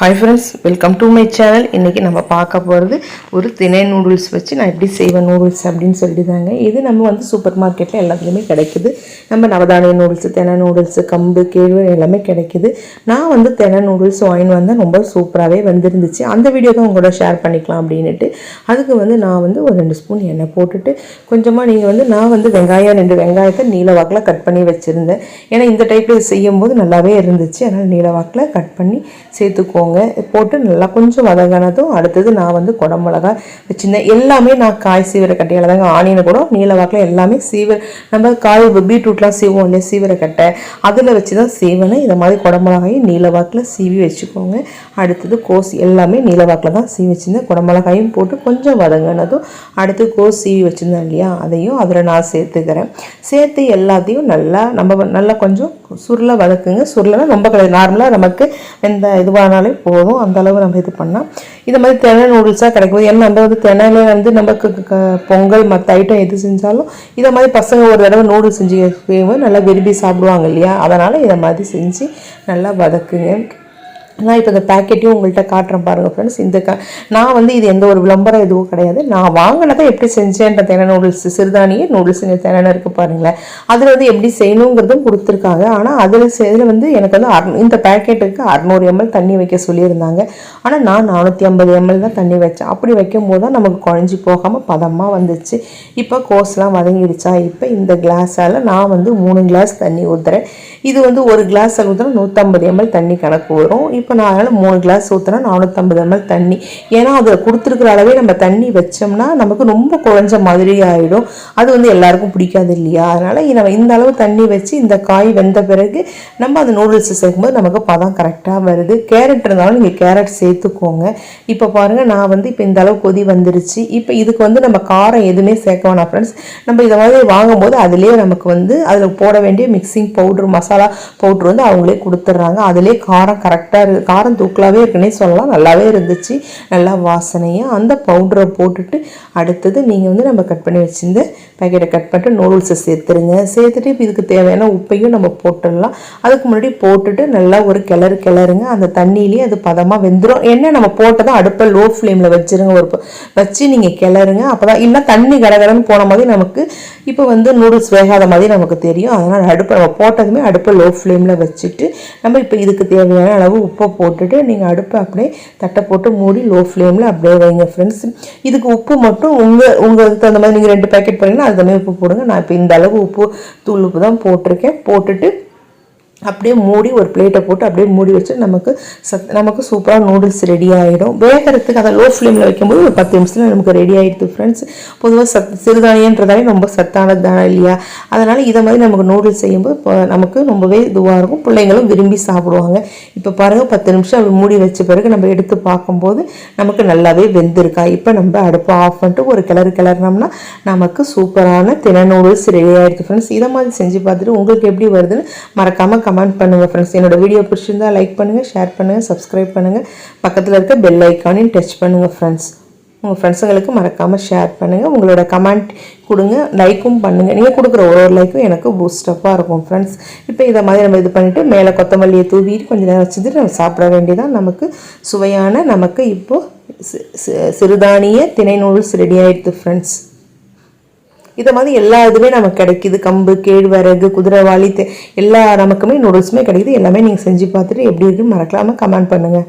Hi friends welcome to my channel இன்றைக்கி நம்ம பார்க்க போகிறது ஒரு திணை நூடுல்ஸ் வச்சு நான் எப்படி செய்வேன் நூடுல்ஸ் அப்படின்னு சொல்லிட்டு தாங்க இது நம்ம வந்து சூப்பர் மார்க்கெட்டில் எல்லாத்துலேயுமே கிடைக்குது. நம்ம நவதானிய நூடுல்ஸ் தெனை நூடுல்ஸு கம்பு கேழ்வு எல்லாமே கிடைக்குது. நான் வந்து தெனை நூடுல்ஸ் வாங்கி வந்தால் ரொம்ப சூப்பராகவே வந்துருந்துச்சு. அந்த வீடியோ தான் உங்களோட ஷேர் பண்ணிக்கலாம் அப்படின்னுட்டு. அதுக்கு வந்து நான் வந்து ஒரு ரெண்டு ஸ்பூன் எண்ணெய் போட்டுட்டு கொஞ்சமாக நீங்கள் வந்து நான் வந்து வெங்காயம் ரெண்டு வெங்காயத்தை நீல வாக்கில் கட் பண்ணி வச்சுருந்தேன். ஏன்னா இந்த டைப்பில் செய்யும்போது நல்லாவே இருந்துச்சு. அதனால் நீல வாக்கில் கட் பண்ணி சேர்த்துக்கோங்க போட்டு நல்லா கொஞ்சம் வதங்கினதும் அடுத்தது நான் வந்து குடமிளகா வச்சுருந்தேன். எல்லாமே நான் காய் சீவிர கட்டையில் தாங்க ஆனியனை கூட நீலவாக்கில் எல்லாமே சீவிர நம்ம காய் பீட்ரூட்லாம் சீவோம் இல்லையா? சீவிர கட்டை. அதில் வச்சு தான் சீவனை இதை மாதிரி குடமிளகாயும் நீலவாக்கில் சீவி வச்சுக்கோங்க. அடுத்தது கோஸ் எல்லாமே நீலவாக்கில் தான் சீவி வச்சுருந்தேன். குடமிளகாயும் போட்டு கொஞ்சம் வதங்கினதும் அடுத்து கோஸ் சீவி வச்சுருந்தேன் இல்லையா? அதையும் அதில் நான் சேர்த்துக்கிறேன். சேர்த்து எல்லாத்தையும் நல்லா நம்ம நல்லா கொஞ்சம் சுருளை வதக்குங்க. சுருளைனா ரொம்ப கிடையாது. நார்மலாக நமக்கு எந்த இதுவானாலும் போதும் அந்த அளவு நம்ம இது பண்ணால் இது மாதிரி தினை நூடுல்ஸாக கிடைக்கும். ஏன்னா நம்ம வந்து தினையில வந்து நமக்கு க- பொங்கல் மற்ற ஐட்டம் எது செஞ்சாலும் இதை மாதிரி பசங்க ஒரு தடவை நூடுல்ஸ் செஞ்சு நல்லா விரும்பி சாப்பிடுவாங்க இல்லையா? அதனால் இதை மாதிரி செஞ்சு நல்லா வதக்குங்க. நான் இப்போ இந்த பேக்கெட்டையும் உங்கள்கிட்ட காட்டுறேன் பாருங்கள் ஃப்ரெண்ட்ஸ் இந்த க நான் வந்து இது எந்த ஒரு விளம்பரம் எதுவும் கிடையாது. நான் வாங்கினதை எப்படி செஞ்சேன்ற தேனை நூடுல்ஸ் சிறுதானிய நூடுல்ஸ் தேனை இருக்குது பாருங்களேன். அதில் வந்து எப்படி செய்யணுங்கிறதும் கொடுத்துருக்காங்க. ஆனால் அதில் இதில் வந்து எனக்கு வந்து அறு இந்த பேக்கெட்டுக்கு அறநூறு எம்எல் தண்ணி வைக்க சொல்லியிருந்தாங்க. ஆனால் நான் நானூற்றி ஐம்பது எம்எல் தான் தண்ணி வச்சேன். அப்படி வைக்கும் போது தான் நமக்கு குழஞ்சி போகாமல் பதமாக வந்துச்சு. இப்போ கோஸ்லாம் வதங்கிடுச்சா? இப்போ இந்த கிளாஸால் நான் வந்து மூணு கிளாஸ் தண்ணி ஊற்றுறேன் இது வந்து ஒரு கிளாஸ் ஊற்றினா நூற்றம்பது எம்எல் தண்ணி கணக்கு வரும். இப்போ இப்போ நான் அதனால் மூணு கிளாஸ் ஊற்றினா நானூற்றம்பது எம்எல் தண்ணி. ஏன்னா அதை கொடுத்துருக்குற அளவே நம்ம தண்ணி வச்சோம்னா நமக்கு ரொம்ப குழஞ்ச மாதிரி ஆகிடும் அது வந்து எல்லாருக்கும் பிடிக்காது இல்லையா? அதனால் நம்ம இந்த அளவு தண்ணி வச்சு இந்த காய் வெந்த பிறகு நம்ம அந்த நூடுல்ஸ் சேர்க்கும்போது நமக்கு பதம் கரெக்டாக வருது. கேரட் இருந்தாலும் நீங்கள் கேரட் சேர்த்துக்கோங்க. இப்போ பாருங்கள் நான் வந்து இப்போ இந்த அளவு கொதி வந்துருச்சு. இப்போ இதுக்கு வந்து நம்ம காரம் எதுவுமே சேர்க்க வேணாம் ஃப்ரெண்ட்ஸ் நம்ம இதை மாதிரி வாங்கும்போது அதுலேயே நமக்கு வந்து அதில் போட வேண்டிய மிக்சிங் பவுட்ரு மசாலா பவுட்ரு வந்து அவங்களே கொடுத்துட்றாங்க. அதிலே காரம் கரெக்டாக காரம் தூக்கலாகவே இருக்குன்னே சொல்லலாம். நல்லாவே இருந்துச்சு. நல்லா வாசனையாக அந்த பவுடரை போட்டுட்டு அடுத்தது நீங்கள் வந்து நம்ம கட் பண்ணி வச்சுருந்த பேக்கெட்டை கட் பண்ணிட்டு நூடுல்ஸை சேர்த்துருங்க. சேர்த்துட்டு இப்போ இதுக்கு தேவையான உப்பையும் நம்ம போட்டுடலாம். அதுக்கு முன்னாடி போட்டுட்டு நல்லா ஒரு கிளறு கிளறுங்க. அந்த தண்ணியிலேயே அது பதமாக வெந்துடும் என்ன நம்ம போட்டதும் அடுப்பை லோ ஃப்ளேமில் வச்சிருங்க. ஒரு வச்சு நீங்கள் கிளறுங்க. அப்போ தான் இல்லை தண்ணி கடகடன்னு போன மாதிரி நமக்கு இப்போ வந்து நூடுல்ஸ் வேகாத மாதிரி நமக்கு தெரியும். அதனால் அடுப்பை நம்ம போட்டதுமே அடுப்பை லோ ஃப்ளேமில் வச்சுட்டு நம்ம இப்போ இதுக்கு தேவையான அளவு உப்பு போட்டுட்டு நீங்கள் அடுப்பை அப்படியே தட்டை போட்டு மூடி லோ ஃப்ளேமில் அப்படியே வைங்க ஃப்ரெண்ட்ஸ் இதுக்கு உப்பு மட்டும் உங்கள் உங்களுக்கு தகுந்த மாதிரி நீங்கள் ரெண்டு பேக்கெட் பண்ணீங்கன்னா அது மாதிரி உப்பு போடுங்க. நான் இப்போ இந்த அளவு உப்பு தூள் உப்பு தான் போட்டிருக்கேன். போட்டுட்டு அப்படியே மூடி ஒரு பிளேட்டை போட்டு அப்படியே மூடி வச்சு நமக்கு சத் நமக்கு சூப்பராக நூடுல்ஸ் ரெடி ஆகிடும் வேகிறதுக்கு அதை லோ ஃப்ளேமில் வைக்கும்போது ஒரு பத்து நிமிஷத்தில் நமக்கு ரெடி ஆகிடுது ஃப்ரெண்ட்ஸ் பொதுவாக சத் சிறுதானியன்றதாலே ரொம்ப சத்தானது தானே இல்லையா? அதனால் இதை மாதிரி நமக்கு நூடுல்ஸ் செய்யும்போது இப்போ நமக்கு ரொம்பவே இதுவாக இருக்கும். பிள்ளைங்களும் விரும்பி சாப்பிடுவாங்க. இப்போ பாருங்கள் பத்து நிமிஷம் அப்படி மூடி வச்ச பிறகு நம்ம எடுத்து பார்க்கும்போது நமக்கு நல்லாவே வெந்திருக்கா? இப்போ நம்ம அடுப்பை ஆஃப் பண்ணிட்டு ஒரு கிளறு கிளறினோம்னா நமக்கு சூப்பரான தின நூடுல்ஸ் ரெடி ஆகிடுது ஃப்ரெண்ட்ஸ் இதை மாதிரி செஞ்சு பார்த்துட்டு உங்களுக்கு எப்படி வருதுன்னு மறக்காமல் கமெண்ட் பண்ணுங்கள் ஃப்ரெண்ட்ஸ் என்னோட வீடியோ பிடிச்சிருந்தா லைக் பண்ணுங்கள் ஷேர் பண்ணுங்கள் சப்ஸ்கிரைப் பண்ணுங்கள் பக்கத்தில் இருக்க பெல் ஐக்கானையும் டச் பண்ணுங்கள் ஃப்ரெண்ட்ஸ் உங்கள் ஃப்ரெண்ட்ஸுங்களுக்கு மறக்காமல் ஷேர் பண்ணுங்கள் உங்களோட கமெண்ட் கொடுங்க லைக்கும் பண்ணுங்கள் நீங்கள் கொடுக்குற ஒரு ஒரு லைக்கும் எனக்கு பூஸ்டப்பாக இருக்கும் ஃப்ரெண்ட்ஸ் இப்போ இதை மாதிரி நம்ம இது பண்ணிவிட்டு மேலே கொத்தமல்லியை தூவிட்டு கொஞ்சம் நேரம் வச்சுட்டு நம்ம சாப்பிட வேண்டியதான் நமக்கு சுவையான நமக்கு இப்போது சிறுதானிய திணை ரெடி ஆகிடுது ஃப்ரெண்ட்ஸ் இதை மாதிரி எல்லா இதுவுமே நமக்கு கிடைக்குது. கம்பு கேழ்வரகு குதிரைவாளி எல்லா நமக்குமே நூடுல்ஸுமே கிடைக்குது. எல்லாமே நீங்கள் செஞ்சு பார்த்துட்டு எப்படி இருக்குன்னு மறக்காமல் கமெண்ட் பண்ணுங்கள்